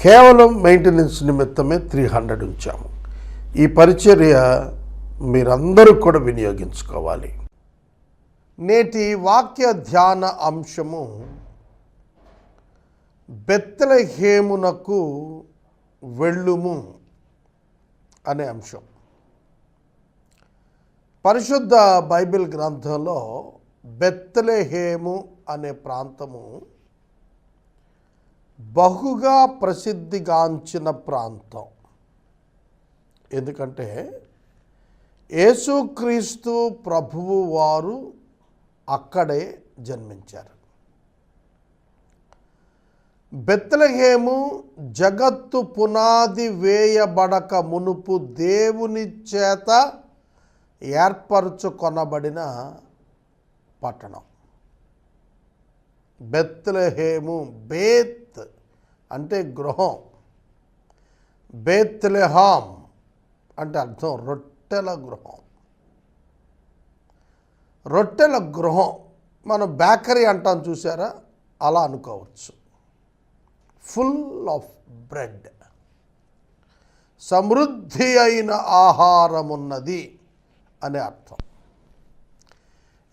కేవలం మెయింటెనెన్స్ నిమిత్తమే three hundred ఉంచాము. ఈ పరిచర్య మీరందరూ కూడా వినియోగించుకోవాలి. నేటి వాక్య ధ్యాన అంశము బెత్తలహేమునకు వెళ్ళుము అనే అంశం. పరిశుద్ధ బైబిల్ గ్రంథంలో బెత్తలహేము అనే ప్రాంతము బహుగా ప్రసిద్ధిగాంచిన ప్రాంతం. ఎందుకంటే యేసుక్రీస్తు ప్రభువు వారు అక్కడే జన్మించారు. బెత్తలహేము జగత్తు పునాది వేయబడక మునుపు దేవుని చేత ఏర్పరచుకొనబడిన పట్టణం. బెత్తలహేము బేత్ అంటే గృహం. బేత్లెహాం అంటే అర్థం రొట్టెల గృహం. రొట్టెల గృహం. మనం బేకరీ అంటాం చూసారా అలా అనుకోవచ్చు. Full of bread. సమృద్ధి అయిన ఆహారమున్నది అనే అర్థం.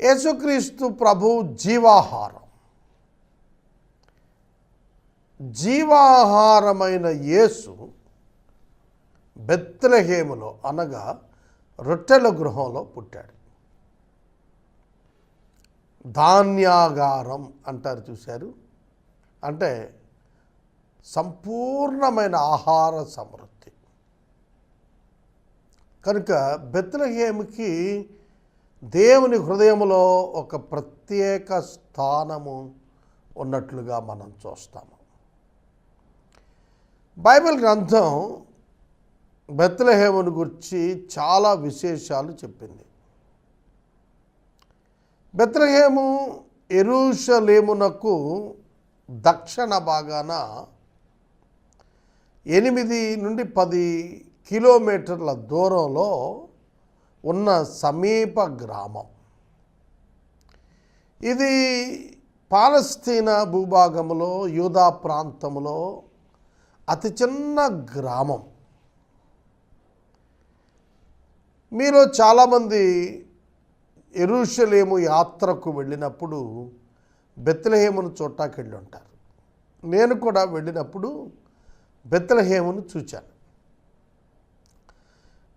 యేసుక్రీస్తు ప్రభు జీవాహారం. జీవాహారమైన యేసు బెత్తలహేములో అనగా రొట్టెల గృహంలో పుట్టాడు. ధాన్యాగారం అంటారు చూశారు. అంటే సంపూర్ణమైన ఆహార సమృద్ధి. కనుక బెత్లహేముకి దేవుని హృదయంలో ఒక ప్రత్యేక స్థానము ఉన్నట్లుగా మనం చూస్తాము. బైబిల్ గ్రంథం బెత్లహేమును గురించి చాలా విశేషాలు చెప్పింది. బెత్లహేము ఎరుషలేమునకు దక్షిణ భాగాన ఎనిమిది నుండి పది కిలోమీటర్ల దూరంలో ఉన్న సమీప గ్రామం. ఇది పాలస్తీనా భూభాగంలో యూదా ప్రాంతంలో అతి చిన్న గ్రామం. మీలో చాలామంది ఎరుషలేము యాత్రకు వెళ్ళినప్పుడు బెత్తలహేమును చూడటానికి వెళ్ళి ఉంటారు నేను కూడా వెళ్ళినప్పుడు బెత్తలహేమును చూచాను.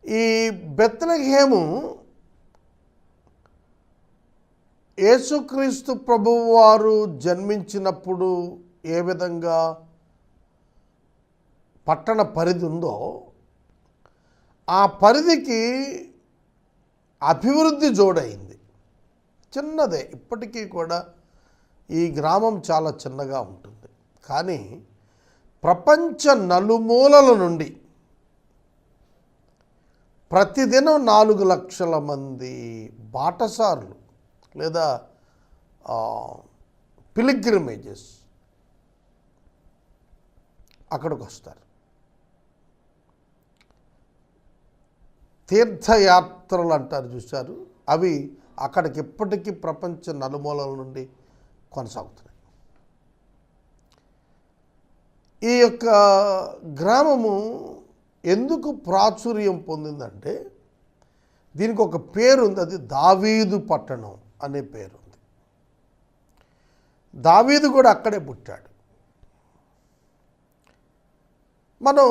ఈ బెత్తలహేము యేసుక్రీస్తు ప్రభువు వారు జన్మించినప్పుడు ఏ విధంగా పట్టణ పరిధి ఉందో ఆ పరిధికి అభివృద్ధి జోడైంది చిన్నదే. ఇప్పటికీ కూడా ఈ గ్రామం చాలా చిన్నగా ఉంటుంది. కానీ ప్రపంచ నలుమూలల నుండి ప్రతిదినం నాలుగు లక్షల మంది బాటసారులు లేదా పిలిగ్రిమేజెస్ అక్కడికి వస్తారు తీర్థయాత్రలు అంటారు చూశారు. అవి అక్కడికి ఇప్పటికీ ప్రపంచ నలుమూలల నుండి కొనసాగుతున్నాయి. ఈ యొక్క గ్రామము ఎందుకు ప్రాచుర్యం పొందిందంటే దీనికి ఒక పేరు ఉంది అది దావీదు పట్టణం అనే పేరు ఉంది దావీదు కూడా అక్కడే పుట్టాడు. మనం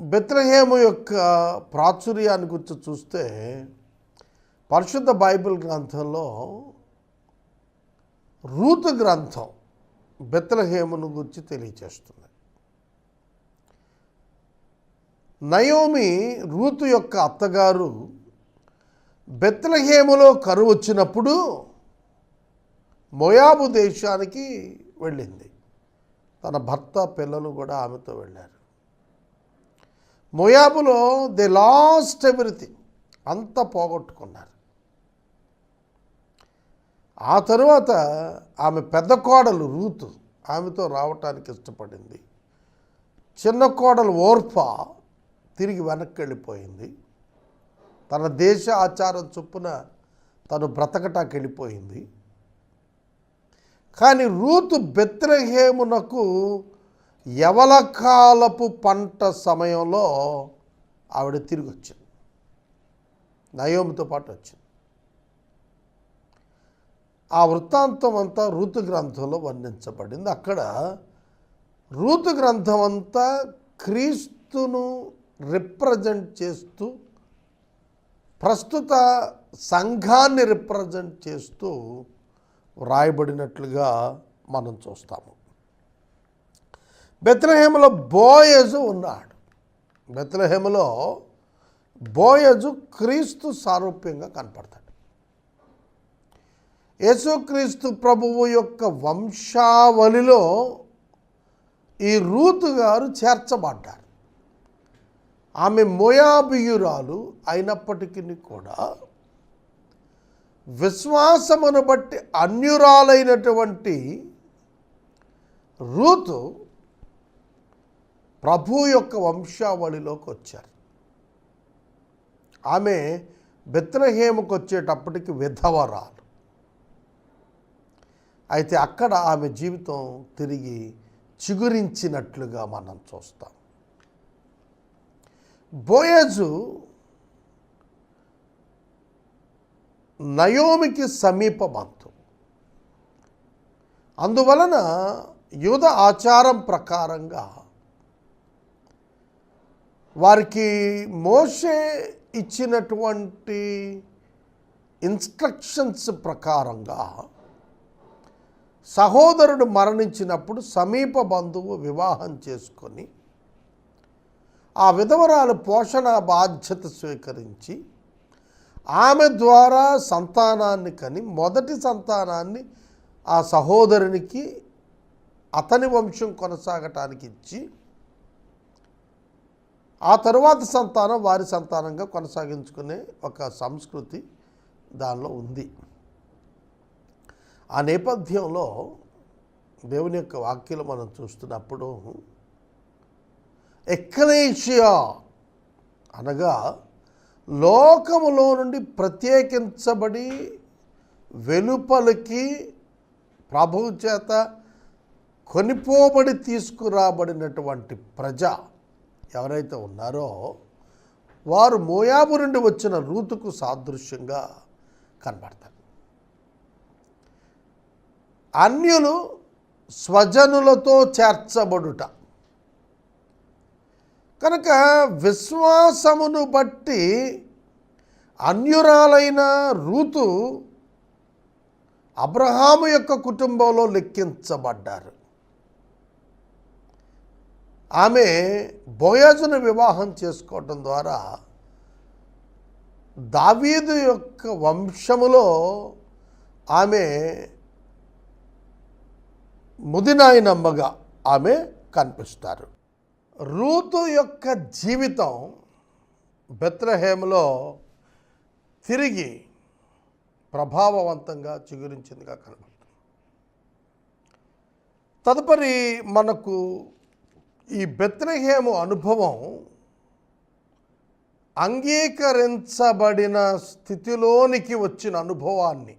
బెత్రహేము యొక్క ప్రాచుర్యాన్ని గురించి చూస్తే పరిశుద్ధ బైబిల్ గ్రంథంలో రూతు గ్రంథం బెత్రహేమును గురించి తెలియచేస్తుంది. నయోమి రూతు యొక్క అత్తగారు బెత్లహేములో కరువు వచ్చినప్పుడు మొయాబు దేశానికి వెళ్ళింది. తన భర్త పిల్లలు కూడా ఆమెతో వెళ్ళారు. మొయాబులో దే లాస్ట్ ఎవ్రీథింగ్ అంతా పోగొట్టుకున్నారు. ఆ తరువాత ఆమె పెద్ద కోడలు రూతు ఆమెతో రావటానికి ఇష్టపడింది. చిన్న కోడలు ఓర్ఫా తిరిగి వెనక్కి వెళ్ళిపోయింది తన దేశ ఆచారం చొప్పున తను బ్రతకటాకి వెళ్ళిపోయింది కానీ రూతు బెత్రహేమునకు యవలకాలపు పంట సమయంలో ఆవిడ తిరిగి వచ్చింది నయోమితో పాటు వచ్చింది. ఆ వృత్తాంతం అంతా ఋతు గ్రంథంలో వర్ణించబడింది. అక్కడ ఋతు గ్రంథం అంతా క్రీస్తును రిప్రజెంట్ చేస్తూ ప్రస్తుత సంఘాన్ని రిప్రజెంట్ చేస్తూ వ్రాయబడినట్లుగా మనం చూస్తాము. బెత్లహేమలో బోయజు ఉన్నాడు. బెత్లహేమలో బోయజు క్రీస్తు సారూప్యంగా కనపడతాడు. యేసుక్రీస్తు ప్రభువు యొక్క వంశావళిలో ఈ రూతు గారు చేర్చబడ్డారు. ఆమె మోయాబియురాలు అయినప్పటికీ కూడా విశ్వాసమును బట్టి అన్యురాలైనటువంటి రూతు ప్రభు యొక్క వంశావళిలోకి వచ్చారు. ఆమె బెత్లహేముకు వచ్చేటప్పటికి విధవరాలు అయితే అక్కడ ఆమె జీవితం తిరిగి చిగురించినట్లుగా మనం చూస్తాం. బోయజు నయోమికి సమీపబంధు అందువలన యుధ ఆచారం ప్రకారంగా వారికి మోషే ఇచ్చినటువంటి ఇన్స్ట్రక్షన్స్ ప్రకారంగా సహోదరుడు మరణించినప్పుడు సమీప బంధువు వివాహం చేసుకొని ఆ విధవరాలు పోషణ బాధ్యత స్వీకరించి ఆమె ద్వారా సంతానాన్ని కని మొదటి సంతానాన్ని ఆ సహోదరునికి అతని వంశం కొనసాగటానికి ఇచ్చి ఆ తరువాత సంతానం వారి సంతానంగా కొనసాగించుకునే ఒక సంస్కృతి దానిలో ఉంది. ఆ నేపథ్యంలో దేవుని యొక్క వాక్యలు మనం చూస్తున్నప్పుడు ఎక్కలేషియా అనగా లోకములో నుండి ప్రత్యేకించబడి వెలుపలికి ప్రభువు చేత కొనిపోబడి తీసుకురాబడినటువంటి ప్రజ ఎవరైతే ఉన్నారో వారు మోయాబు నుండి వచ్చిన రూతుకు సాదృశ్యంగా కనబడతారు. అన్యులు స్వజనులతో చేర్చబడుట. కనుక విశ్వాసమును బట్టి అన్యురాలైన రూతు అబ్రహాము యొక్క కుటుంబంలో లెక్కించబడ్డారు. ఆమె బోయాజును వివాహం చేసుకోవటం ద్వారా దావీదు యొక్క వంశములో ఆమె ముదినాయనమ్మగా ఆమె కనిపిస్తారు. రూతు యొక్క జీవితం బెత్రహేములో తిరిగి ప్రభావవంతంగా చిగురించిందిగా కనబడుతుంది. తదుపరి మనకు ఈ బెత్నహేము అనుభవం అంగీకరించబడిన స్థితిలోనికి వచ్చిన అనుభవాన్ని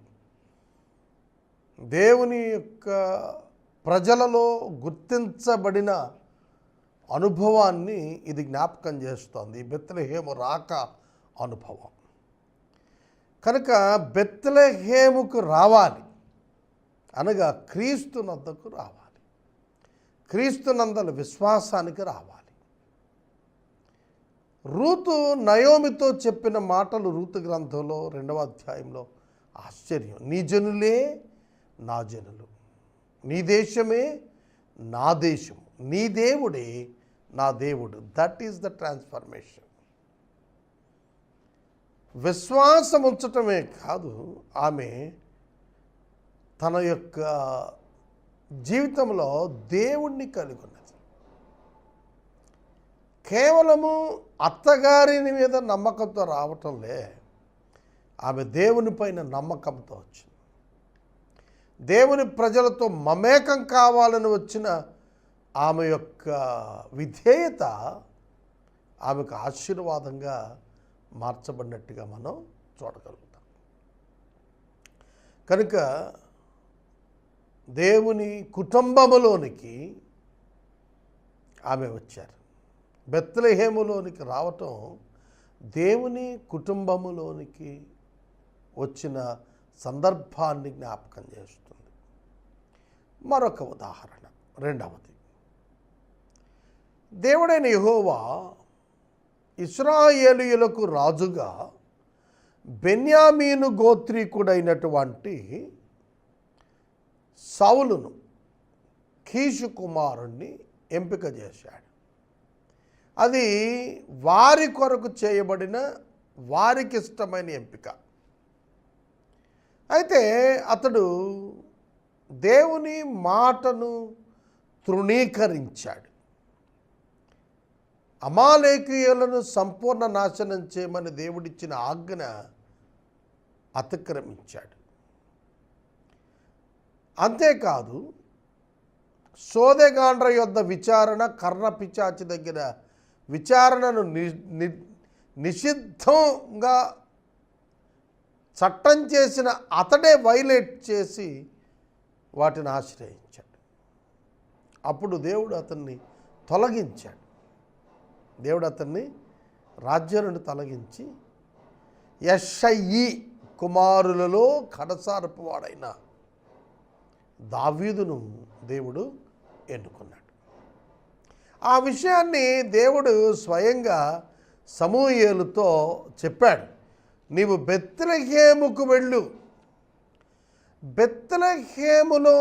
దేవుని యొక్క ప్రజలలో గుర్తించబడిన అనుభవాన్ని ఇది జ్ఞాపకం చేస్తోంది. బెత్లహేము రాక అనుభవం. కనుక బెత్లహేముకు రావాలి అనగా క్రీస్తు నద్దకు రావాలి. క్రీస్తునందల విశ్వాసానికి రావాలి. రూతు నయోమితో చెప్పిన మాటలు రూతు గ్రంథంలో రెండవ అధ్యాయంలో ఆశ్చర్యం. నీ జనులే నా జనులు. నీ దేశమే నా దేశం నీ దేవుడే నా దేవుడు. That is the transformation. విశ్వాసం ఉంచటమే కాదు ఆమె తన యొక్క జీవితంలో దేవుణ్ణి కలిగి ఉన్నది కేవలము అత్తగారిని మీద నమ్మకంతో రావటంలే ఆమె దేవుని పైన నమ్మకంతో వచ్చింది. దేవుని ప్రజలతో మమేకం కావాలని వచ్చిన ఆమె యొక్క విధేయత ఆమెకు ఆశీర్వాదంగా మార్చబడినట్టుగా మనం చూడగలుగుతాం. కనుక దేవుని కుటుంబములోనికి ఆమె వచ్చారు. బెత్లహేములోనికి రావటం దేవుని కుటుంబములోనికి వచ్చిన సందర్భాన్ని జ్ఞాపకం చేస్తుంది. మరొక ఉదాహరణ రెండవది. దేవుడైన యహోవా ఇస్రాయేలీయులకు రాజుగా బెన్యామీను గోత్రీకుడైనటువంటి సౌలును కీషు కుమారుణ్ణి ఎంపిక చేశాడు. అది వారి కొరకు చేయబడిన వారికి ఇష్టమైన ఎంపిక. అయితే అతడు దేవుని మాటను తృణీకరించాడు. అమాలేకీయులను సంపూర్ణ నాశనం చేయమని దేవుడిచ్చిన ఆజ్ఞ అతిక్రమించాడు. అంతేకాదు సోదెగాండ్ర యొద్ద విచారణ కర్ణ పిచాచి దగ్గర విచారణను ని నిషిద్ధంగా చట్టం చేసిన అతడే వైలేట్ చేసి వాటిని ఆశ్రయించాడు. అప్పుడు దేవుడు అతన్ని తొలగించాడు. దేవుడు అతన్ని రాజ్యం నుండి తొలగించి ఎస్ఐ కుమారులలో కడసారపువాడైన దావీదును దేవుడు ఎన్నుకున్నాడు. ఆ విషయాన్ని దేవుడు స్వయంగా సమూయేలుతో చెప్పాడు. నీవు బెత్తలహేముకు వెళ్ళు. బెత్లహేములో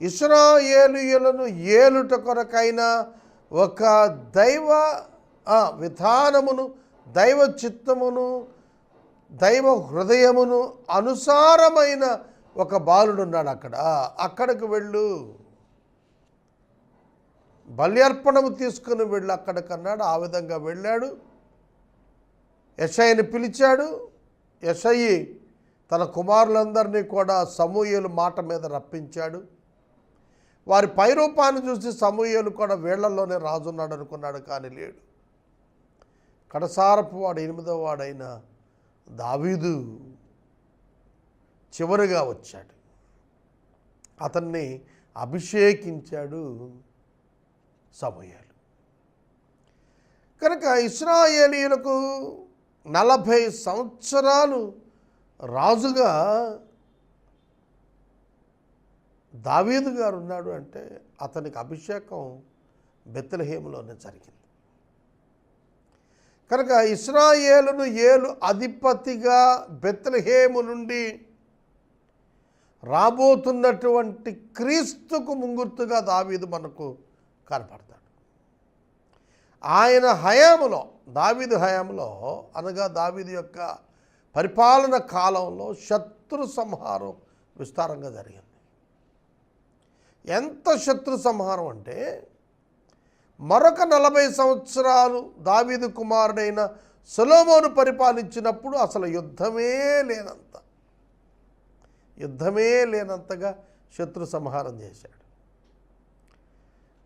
ఇస్రాయేలుయులను ఏలుట కొరకైన ఒక దైవ ఆ, విధానమును దైవ చిత్తమును దైవ హృదయమును అనుసారమైన ఒక బాలుడు ఉన్నాడు అక్కడ. అక్కడికి వెళ్ళు. బల్యర్పణము తీసుకుని వెళ్ళు అక్కడికి అన్నాడు ఆ విధంగా వెళ్ళాడు. యశయ్యని పిలిచాడు. యశయ్యి తన కుమారులందరినీ కూడా సమూహలు మాట మీద రప్పించాడు. వారి పైరూపాన్ని చూసి సమూహలు కూడా వీళ్ళలోనే రాజున్నాడు అనుకున్నాడు కానీ లేడు. కడసారపు వాడు ఎనిమిదో వాడైన దావీదు. చివరిగా వచ్చాడు. అతన్ని అభిషేకించాడు సమయాలు. కనుక ఇస్రాయేలీలకు నలభై సంవత్సరాలు రాజుగా దావీదు గారు ఉన్నాడు అంటే అతనికి అభిషేకం బెత్తలహేములోనే జరిగింది. కనుక ఇస్రాయేలును ఏలు అధిపతిగా బెత్తలహేము నుండి రాబోతున్నటువంటి క్రీస్తుకు ముంగుర్తుగా దావీదు మనకు కనపడతాడు. ఆయన హయాములో దావీదు హయాములో అనగా దావీదు యొక్క పరిపాలన కాలంలో శత్రు సంహారం విస్తారంగా జరిగింది. ఎంత శత్రు సంహారం అంటే మరొక నలభై సంవత్సరాలు దావీదు కుమారుడైన సొలోమోను పరిపాలించినప్పుడు అసలు యుద్ధమే లేనంత యుద్ధమే లేనంతగా శత్రు సంహారం చేశాడు.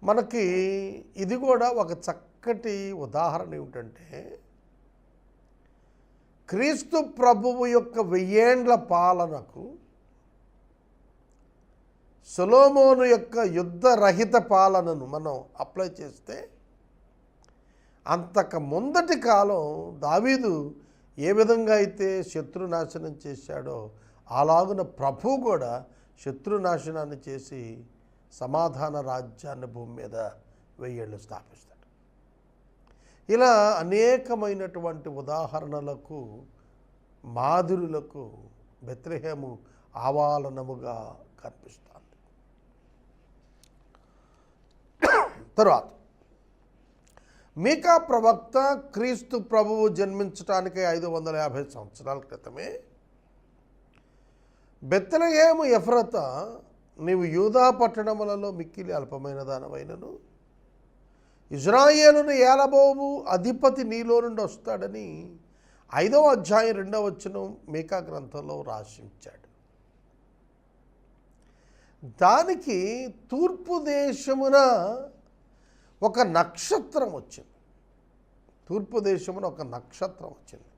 మనకి ఇది కూడా ఒక చక్కటి ఉదాహరణ ఏమిటంటే క్రీస్తు ప్రభువు యొక్క వెయ్యేండ్ల పాలనకు సొలోమోను యొక్క యుద్ధరహిత పాలనను మనం అప్లై చేస్తే అంతకు ముందటి కాలం దావీదు ఏ విధంగా అయితే శత్రునాశనం చేశాడో అలాగున ప్రభు కూడా శత్రునాశనాన్ని చేసి సమాధాన రాజ్యాన్ని భూమి మీద వెయ్యేళ్ళు స్థాపిస్తాడు. ఇలా అనేకమైనటువంటి ఉదాహరణలకు మాధురులకు బెత్రహేము ఆవాలనముగా కనిపిస్తుంది. తరువాత మీకా ప్రవక్త క్రీస్తు ప్రభువు జన్మించటానికి ఐదు వందల యాభై సంవత్సరాల క్రితమే బెత్తలహేము ఎఫ్రత నీవు యూదా పట్టణములలో మిక్కిలి అల్పమైన దానమైనను ఇజ్రాయేలును ఏలబోవు అధిపతి నీలో నుండి వస్తాడని ఐదవ అధ్యాయం రెండవ వచనం మేకా గ్రంథంలో రాసించాడు. దానికి తూర్పు దేశమున ఒక నక్షత్రం వచ్చింది. తూర్పు దేశమున ఒక నక్షత్రం వచ్చింది.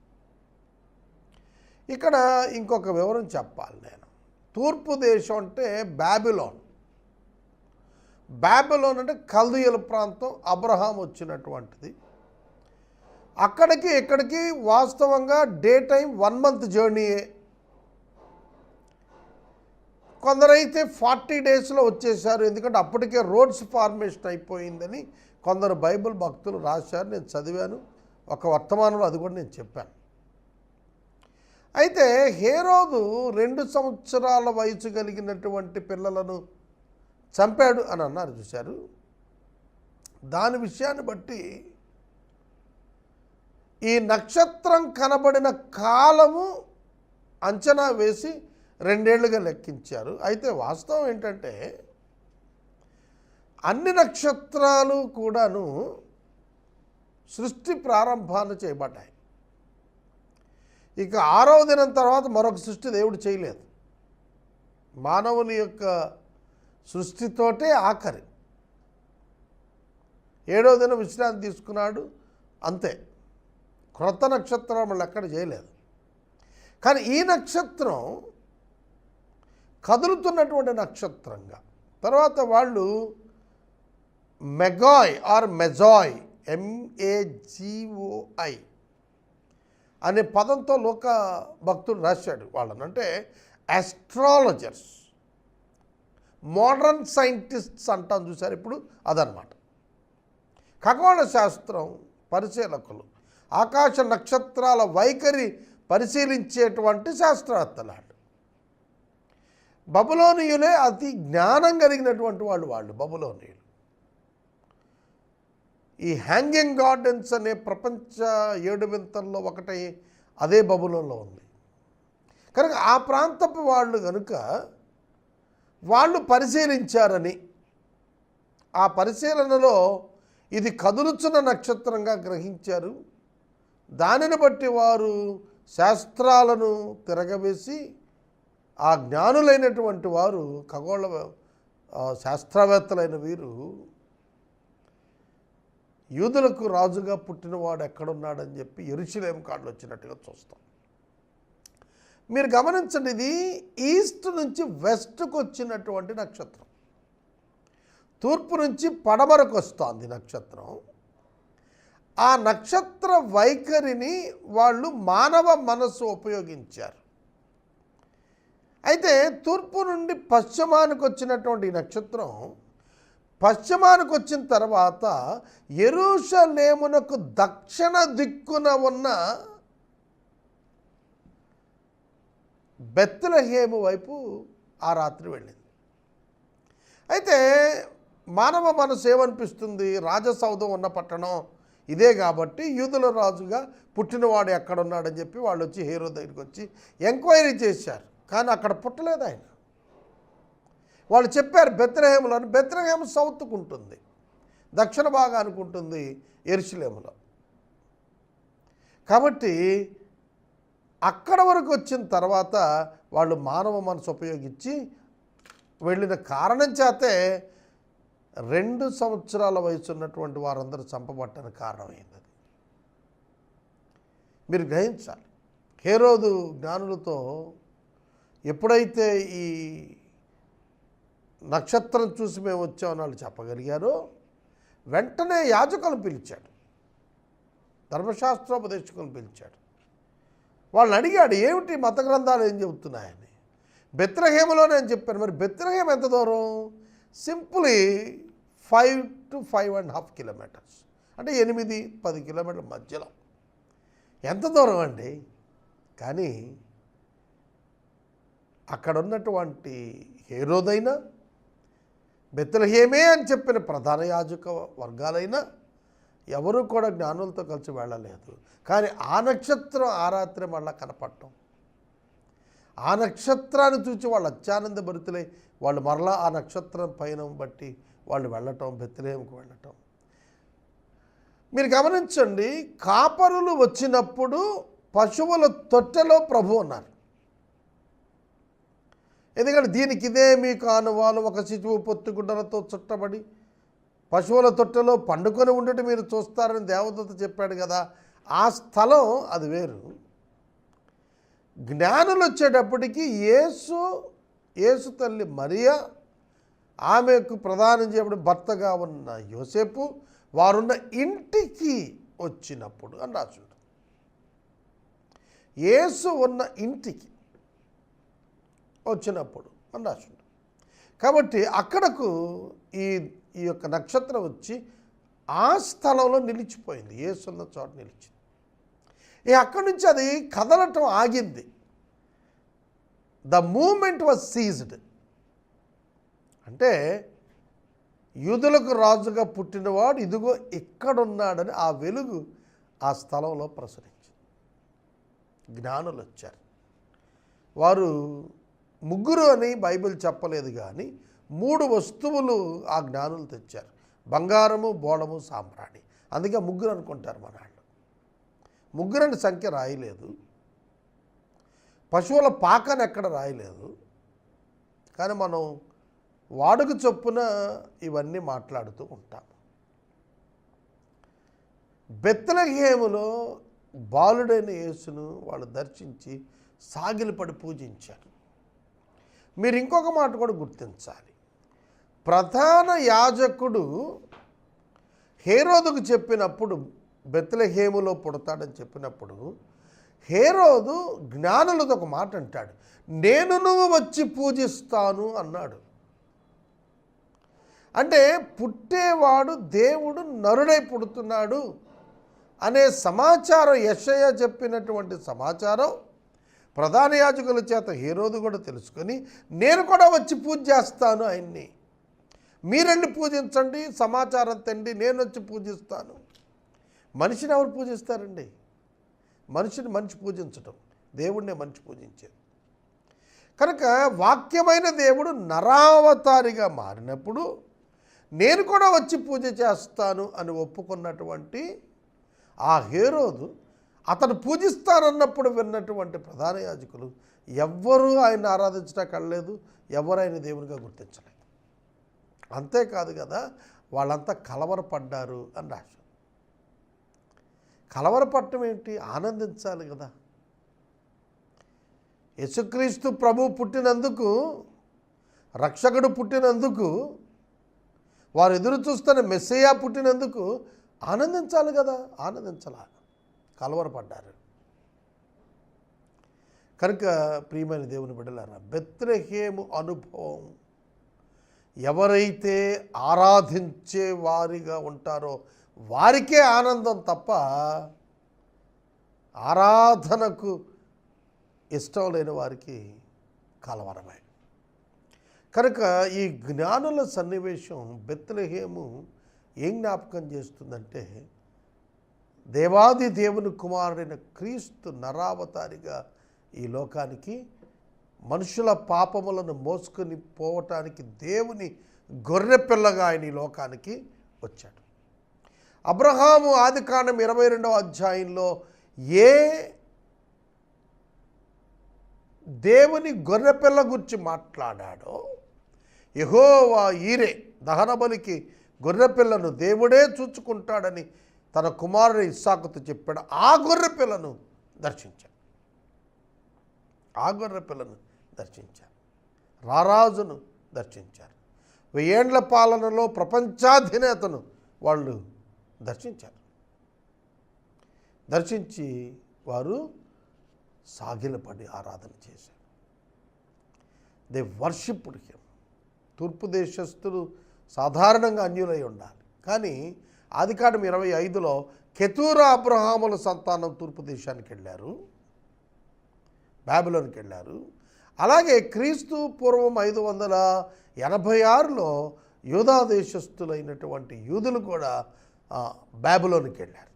ఇక్కడ ఇంకొక వివరం చెప్పాలి నేను. తూర్పు దేశం అంటే బ్యాబిలోన్ బ్యాబిలోన్ అంటే కల్దీయుల ప్రాంతం అబ్రహాం వచ్చినటువంటిది. అక్కడికి ఇక్కడికి వాస్తవంగా డే టైం వన్ మంత్ జర్నీయే కొందరైతే ఫార్టీ డేస్లో వచ్చేసారు ఎందుకంటే అప్పటికే రోడ్స్ ఫార్మేషన్ అయిపోయిందని కొందరు బైబిల్ భక్తులు రాశారు నేను చదివాను. ఒక వర్తమానంలో అది కూడా నేను చెప్పాను. అయితే హేరోదు రెండు సంవత్సరాల వయసు కలిగినటువంటి పిల్లలను చంపాడు అని అన్నారు చూశారు. దాని విషయాన్ని బట్టి ఈ నక్షత్రం కనబడిన కాలము అంచనా వేసి రెండేళ్ళుగా లెక్కించారు. అయితే వాస్తవం ఏంటంటే అన్ని నక్షత్రాలు కూడాను సృష్టి ప్రారంభాలు చేయబడ్డాయి. ఇక ఆరవ దినం తర్వాత మరొక సృష్టి దేవుడు చేయలేదు. మానవుని యొక్క సృష్టితోటే ఆఖరి. ఏడవ దినం విశ్రాంతి తీసుకున్నాడు అంతే. క్రొత్త నక్షత్రం మళ్ళీ ఎక్కడ చేయలేదు. కానీ ఈ నక్షత్రం కదులుతున్నటువంటి నక్షత్రంగా. తర్వాత వాళ్ళు మెగాయ్ ఆర్ మెజాయ్ ఎంఏజిఓఐ అనే పదంతో లోక భక్తుడు రాశాడు వాళ్ళని. అంటే ఆస్ట్రాలజర్స్ మోడర్న్ సైంటిస్ట్స్ అంటాం చూసారు ఇప్పుడు అదనమాట. ఖగోళ శాస్త్రం పరిశీలకులు ఆకాశ నక్షత్రాల వైఖరి పరిశీలించేటువంటి శాస్త్రవేత్తలాడు బబులోనియులే అతి జ్ఞానం కలిగినటువంటి వాళ్ళు వాళ్ళు బబులోనియులు. ఈ హ్యాంగింగ్ గార్డెన్స్ అనే ప్రపంచ ఏడు వింతల్లో ఒకటి అదే బబులోన్లో ఉంది. కనుక ఆ ప్రాంతపు వాళ్ళు కనుక వాళ్ళు పరిశీలించారని ఆ పరిశీలనలో ఇది కదులుచున్న నక్షత్రంగా గ్రహించారు. దానిని బట్టి వారు శాస్త్రాలను తిరగవేసి ఆ జ్ఞానులైనటువంటి వారు ఖగోళ శాస్త్రవేత్తలైన వీరు యూదులకు రాజుగా పుట్టినవాడు ఎక్కడున్నాడని చెప్పి ఎరుషులేం కాళ్ళు వచ్చినట్టుగా చూస్తాం. మీరు గమనించండి ఇది ఈస్ట్ నుంచి వెస్ట్కు వచ్చినటువంటి నక్షత్రం. తూర్పు నుంచి పడమరకు వస్తోంది నక్షత్రం. ఆ నక్షత్ర వైఖరిని వాళ్ళు మానవ మనస్సు ఉపయోగించారు. అయితే తూర్పు నుండి పశ్చిమానికి వచ్చినటువంటి నక్షత్రం పశ్చిమానికి వచ్చిన తర్వాత ఎరుషలేమునకు దక్షిణ దిక్కున ఉన్న బెత్తలహేము వైపు ఆ రాత్రి వెళ్ళింది. అయితే మానవ మనసు ఏమనిపిస్తుంది? రాజసౌధం ఉన్న పట్టణం ఇదే కాబట్టి యూదుల రాజుగా పుట్టినవాడు ఎక్కడున్నాడని చెప్పి వాళ్ళు వచ్చి హీరో దగ్గరికి వచ్చి ఎంక్వైరీ చేశారు. కానీ అక్కడ పుట్టలేదు ఆయన. వాళ్ళు చెప్పారు బెత్రహేములో అని బెత్రహేము సౌత్కు ఉంటుంది. దక్షిణ భాగానికి ఉంటుంది ఎరుసలేములో కాబట్టి అక్కడ వరకు వచ్చిన తర్వాత వాళ్ళు మానవ మనసు ఉపయోగించి వెళ్ళిన కారణం చేతే రెండు సంవత్సరాల వయసు ఉన్నటువంటి వారందరూ చంపబట్టని కారణమైంది అది మీరు గ్రహించాలి. హేరోదు జ్ఞానులతో ఎప్పుడైతే ఈ నక్షత్రం చూసి మేము వచ్చామని వాళ్ళు చెప్పగలిగారు. వెంటనే యాజకులను పిలిచాడు. ధర్మశాస్త్రోపదేశకులను పిలిచాడు. వాళ్ళని అడిగాడు ఏమిటి మత గ్రంథాలు ఏం చెబుతున్నాయని? బెత్రహేమలోనే అని చెప్పాను. మరి బెత్రహేమ ఎంత దూరం? Simply five to five and half kilometres. అంటే ఎనిమిది పది కిలోమీటర్ల మధ్యలో. ఎంత దూరం అండి? కానీ అక్కడ ఉన్నటువంటి హేరోదైనా బెత్తలహేమే అని చెప్పిన ప్రధాన యాజక వర్గాలైనా ఎవరు కూడా జ్ఞానులతో కలిసి వెళ్ళలేదు. కానీ ఆ నక్షత్రం ఆ రాత్రి మళ్ళా కనపడటం. ఆ నక్షత్రాన్ని చూసి వాళ్ళు అత్యానంద భరితులై వాళ్ళు మరలా ఆ నక్షత్రం పైన బట్టి వాళ్ళు వెళ్ళటం బెత్తలేముకు వెళ్ళటం. మీరు గమనించండి కాపరులు వచ్చినప్పుడు పశువుల తొట్టెలో ప్రభు ఉన్నారు. ఎందుకంటే దీనికి ఇదే మీకు కానువాలు ఒక శిశువు పొత్తుగుడ్డలతో చుట్టబడి పశువుల తొట్టెలో పండుకొని ఉండటం మీరు చూస్తారని దేవదత్త చెప్పాడు కదా. ఆ స్థలం అది వేరు. జ్ఞానులు వచ్చేటప్పటికి యేసు యేసు తల్లి మరియా ఆమెకు ప్రదానం చేయబడి భర్తగా ఉన్న యోసేపు వారున్న ఇంటికి వచ్చినప్పుడు అని రాసుడు యేసు ఉన్న ఇంటికి వచ్చినప్పుడు అని రాసుంటుంది కాబట్టి అక్కడకు ఈ ఈ యొక్క నక్షత్రం వచ్చి ఆ స్థలంలో నిలిచిపోయింది. యేసున్న చోట నిలిచింది. ఇక అక్కడి నుంచి అది కదలటం ఆగింది. The moment was ceased. అంటే యూదులకు రాజుగా పుట్టినవాడు ఇదిగో ఇక్కడున్నాడని ఆ వెలుగు ఆ స్థలంలో ప్రసరించింది. జ్ఞానులు వచ్చారు. వారు ముగ్గురు అని బైబిల్ చెప్పలేదు కానీ మూడు వస్తువులు ఆ జ్ఞానులు తెచ్చారు. బంగారము బోళము సాంబ్రాణి. అందుకే ముగ్గురు అనుకుంటారు మన వాళ్ళు. ముగ్గురని సంఖ్య రాయలేదు. పశువుల పాకని ఎక్కడ రాయలేదు. కానీ మనం వాడుక చొప్పున ఇవన్నీ మాట్లాడుతూ ఉంటాం బెత్తలహేములో బాలుడైన యేసును వాళ్ళు దర్శించి సాగిలపడి పూజించారు. మీరు ఇంకొక మాట కూడా గుర్తించాలి. ప్రధాన యాజకుడు హేరోదుకు చెప్పినప్పుడు బెత్తలహేములో పుడతాడని చెప్పినప్పుడు హేరోదు జ్ఞానులతో ఒక మాట అంటాడు. నేను నువ్వు వచ్చి పూజిస్తాను అన్నాడు. అంటే పుట్టేవాడు దేవుడు నరుడై పుడుతున్నాడు అనే సమాచారం యశయ చెప్పినటువంటి సమాచారం ప్రధాన యాజకుల చేత హీరోదు కూడా తెలుసుకొని నేను కూడా వచ్చి పూజ చేస్తాను ఆయన్ని. మీరండి పూజించండి సమాచారం తండి నేను వచ్చి పూజిస్తాను. మనిషిని ఎవరు పూజిస్తారండి? మనిషిని మనిషి పూజించటం దేవుడినే మనిషి పూజించేది. కనుక వాక్యమైన దేవుడు నరావతారిగా మారినప్పుడు నేను కూడా వచ్చి పూజ చేస్తాను అని ఒప్పుకున్నటువంటి ఆ హేరోదు అతను పూజిస్తానన్నప్పుడు విన్నటువంటి ప్రధాన యాజకులు ఎవ్వరూ ఆయన ఆరాధించడానికి వెళ్ళలేదు ఎవరు ఆయన దేవునిగా గుర్తించలేదు. అంతేకాదు కదా వాళ్ళంతా కలవరపడ్డారు అని రాశారు. కలవరపడటం ఏంటి? ఆనందించాలి కదా. యేసుక్రీస్తు ప్రభు పుట్టినందుకు రక్షకుడు పుట్టినందుకు వారు ఎదురు చూస్తున్న మెస్సయ్య పుట్టినందుకు ఆనందించాలి కదా ఆనందించాలి కలవరపడ్డారు. కనుక ప్రియమైన దేవుని బిడ్డలారా బెత్రహేము అనుభవం ఎవరైతే ఆరాధించే వారిగా ఉంటారో వారికే ఆనందం తప్ప ఆరాధనకు ఇష్టం లేని వారికి కలవరమే. కనుక ఈ జ్ఞానుల సన్నివేశం బెత్లహేము ఏం జ్ఞాపకం చేస్తుందంటే దేవాది దేవుని కుమారుడైన క్రీస్తు నరావతారిగా ఈ లోకానికి మనుషుల పాపములను మోసుకొని పోవటానికి దేవుని గొర్రెపిల్లగా ఆయన ఈ లోకానికి వచ్చాడు. అబ్రహాము ఆదికాండం ఇరవై రెండవ అధ్యాయంలో ఏ దేవుని గొర్రెపిల్ల గురించి మాట్లాడాడో యహోవా ఈరే దహనబలికి గొర్రెపిల్లను దేవుడే చూచుకుంటాడని తన కుమారుడు ఇస్సాకుతో చెప్పాడు ఆ గొర్రెపిల్లను దర్శించాడు ఆ గొర్రెపిల్లను దర్శించారు. రారాజును దర్శించారు. వెయ్యేండ్ల పాలనలో ప్రపంచాధినేతను వాళ్ళు దర్శించారు. దర్శించి వారు సాగిలపడి ఆరాధన చేశారు. They worshipped him. తూర్పు దేశస్థులు సాధారణంగా అన్యులై ఉండాలి. కానీ ఆదికాండం ఇరవై ఐదులో కెతూరా అబ్రహాముల సంతానం తూర్పు దేశానికి వెళ్ళారు బాబిలోనికి వెళ్ళారు. అలాగే క్రీస్తు పూర్వం ఐదు వందల ఎనభై ఆరులో యూదా దేశస్థులైనటువంటి యూదులు కూడా ఆ, బాబిలోనికి వెళ్ళారు.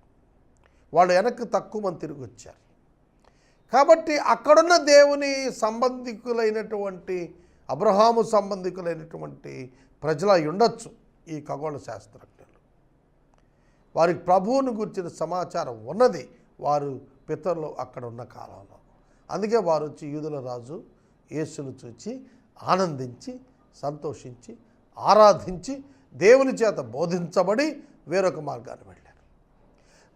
వాళ్ళు వెనక్కి తక్కువ మంది తిరిగి వచ్చారు. కాబట్టి అక్కడున్న దేవుని సంబంధికులైనటువంటి అబ్రహాము సంబంధికులైనటువంటి ప్రజల ఉండొచ్చు ఈ ఖగోళ శాస్త్రం. వారికి ప్రభువును గురించిన సమాచారం ఉన్నది. వారు పితరులు అక్కడ ఉన్న కాలంలో. అందుకే వారు వచ్చి యూదుల రాజు యేసును చూచి ఆనందించి సంతోషించి ఆరాధించి దేవుని చేత బోధించబడి వేరొక మార్గాన్ని వెళ్ళారు.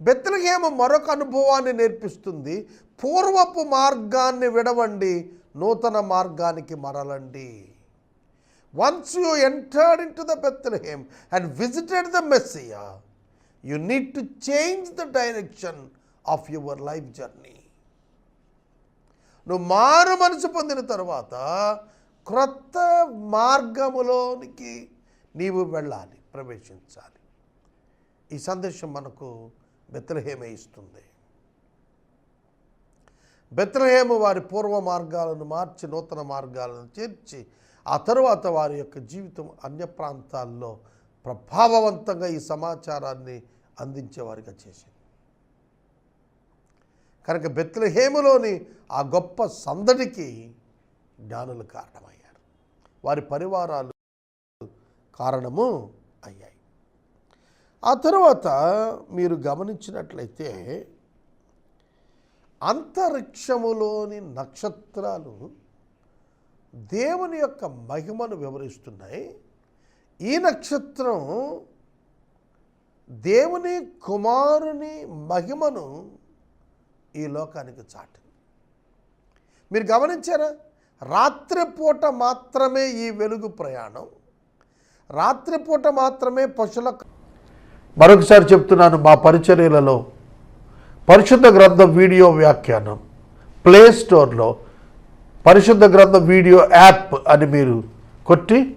బెత్లహేమ మరొక అనుభవాన్ని నేర్పిస్తుంది. పూర్వపు మార్గాన్ని విడవండి నూతన మార్గానికి మరలండి. Once you entered into the Bethlehem and visited the Messiah you need to change the direction of your life journey నువ్వు మారు మనసు పొందిన తర్వాత క్రొత్త మార్గములోనికి నీవు వెళ్ళాలి ప్రవేశించాలి. ఈ సందేశం మనకు బెత్రహేమే ఇస్తుంది. బెత్రహేము వారి పూర్వ మార్గాలను మార్చి నూతన మార్గాలను చేర్చి ఆ తరువాత వారి యొక్క జీవితం అన్య ప్రాంతాల్లో ప్రభావవంతంగా ఈ సమాచారాన్ని అందించేవారిగా చేసింది. కనుక బెత్లహేములోని ఆ గొప్ప సందడికి జ్ఞానులు కారణమయ్యారు. వారి పరివారాలు కారణము అయ్యాయి. ఆ తర్వాత మీరు గమనించినట్లయితే అంతరిక్షములోని నక్షత్రాలు దేవుని యొక్క మహిమను వివరిస్తున్నాయి. ఈ నక్షత్రం దేవుని కుమారుని మహిమను ఈ లోకానికి చాటింది. మీరు గమనించారా? రాత్రిపూట మాత్రమే ఈ వెలుగు ప్రయాణం. రాత్రిపూట మాత్రమే పశుల మరొకసారి చెప్తున్నాను మా పరిచర్యలలో పరిశుద్ధ గ్రంథం వీడియో వ్యాఖ్యానం. ప్లే స్టోర్లో పరిశుద్ధ గ్రంథం వీడియో యాప్ అని మీరు కొట్టి